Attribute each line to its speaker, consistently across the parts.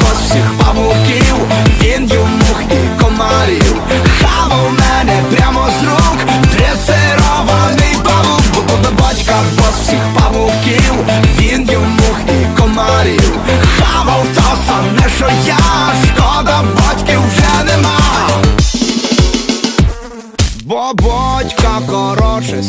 Speaker 1: Бос всіх павуків, він мух і комарів. Хавав мене прямо з рук, дресирований павук батька бос всіх павуків, він мух і комарів. Хавав то саме, що я, шкода батьків вже нема. Бо батька коротше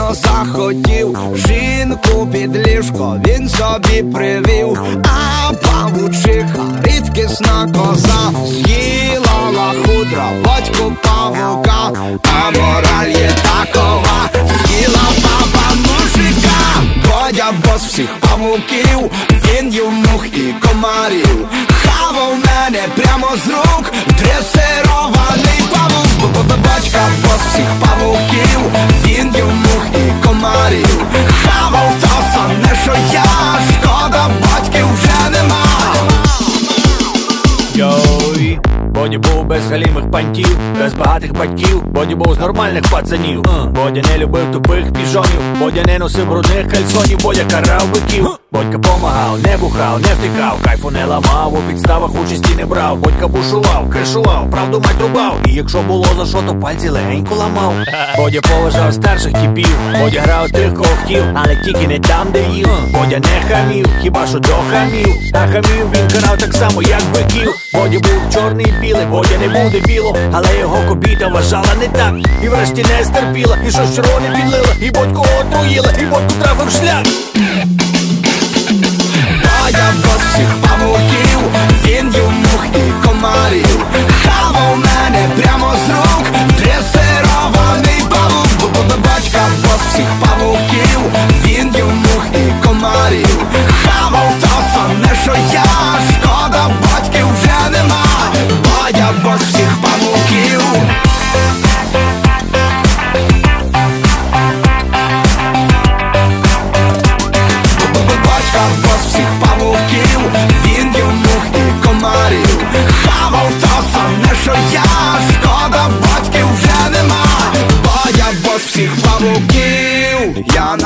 Speaker 1: сильно захотів. Жінку під ліжко він собі привів, а павучиха рідкісна коза. З'їла лахудра, батьку павука, а мораль є такова, з'їла папа мужика, Бодя бос всіх павуків, він їв і комарів, хавав мене прямо з рук, дресирований
Speaker 2: Йой, Боді був без галімих пантів, без багатих батьків, Боді був з нормальних пацанів. Бодя не любив тупих піжонів, Бодя не носив брудних кальсонів, Бодя карав биків. Бодька помагав, не бухав, не втикав, кайфу не ламав, у підставах участі не брав. Бодька бушував, кришував, правду мать рубав. І якщо було за що, то пальці легенько ламав. Бодя поважав старших типів, Бодя грав тих, кого хотів, але тільки не там, де їв. Бодя не хамів, хіба що до хамів. А хамів він карав так само, як биків. Бодя був чорний і білий, Бодя не був дебілом, але його кобіта вважала не так. І врешті не стерпіла, і щось червоне підлила, і бодьку отруїла, і бодьку трафив шлях.
Speaker 1: Бодя бос всіх павуків, він їв мух і комарів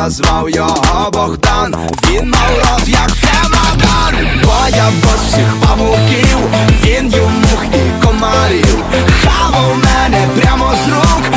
Speaker 1: назвав його Богдан. Він мав рот як чемодан я бос всіх павуків, він юмух і комарів. Хавав мене прямо з рук,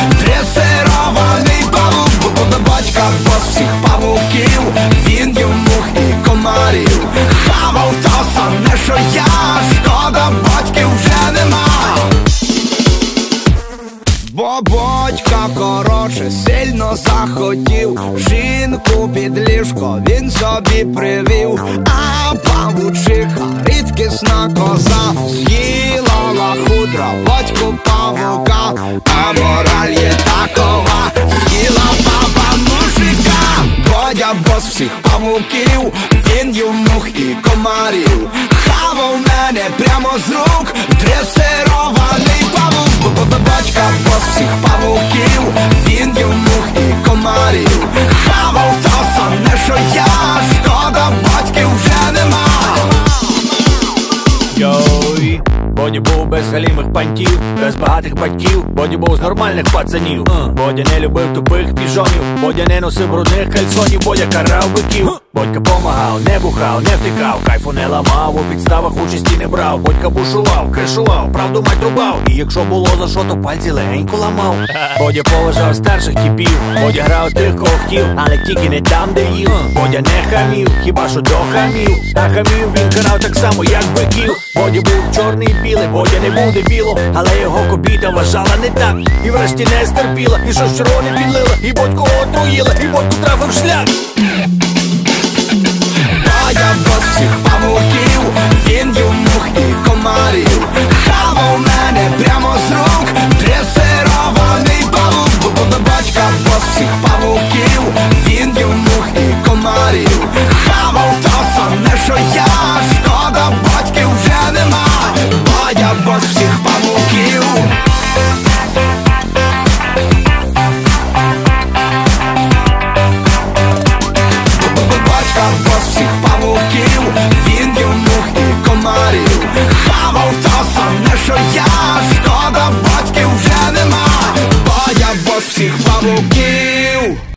Speaker 1: коротше сильно захотів. Жінку під ліжко він собі привів, а павучиха рідкісна коза З'їла лахудра, батьку павука, а мораль є такова, з'їла папа мужика Бодя бос всіх павуків, він їв мух і комарів. Хавав мене прямо з рук, дресирований
Speaker 2: Боді був без галімих пантів, без багатих батьків, Боді був з нормальних пацанів. Бодя не любив тупих піжонів, Бодя не носив брудних кальсонів, Бодя карав биків. Бодька помагав, не бухав, не втикав, кайфу не ламав, у підставах участі не брав. Бодька бушував, кришував, правду мать рубав. І якщо було за що, то пальці легенько ламав. Бодя поважав старших типів, Бодя грав тих, кого хотів, але тільки не там, де їв. Бодя не хамів, хіба що до хамів. А хамів він карав так само, як биків. Боді був чорний і білий, Бодя не був дебілом, але його кобіта вважала не так. І врешті не стерпіла, і щось червоне підлила, і бодьку отруїла, і бодьку трафив шлях я бос всіх павуків, він юмух і комарів.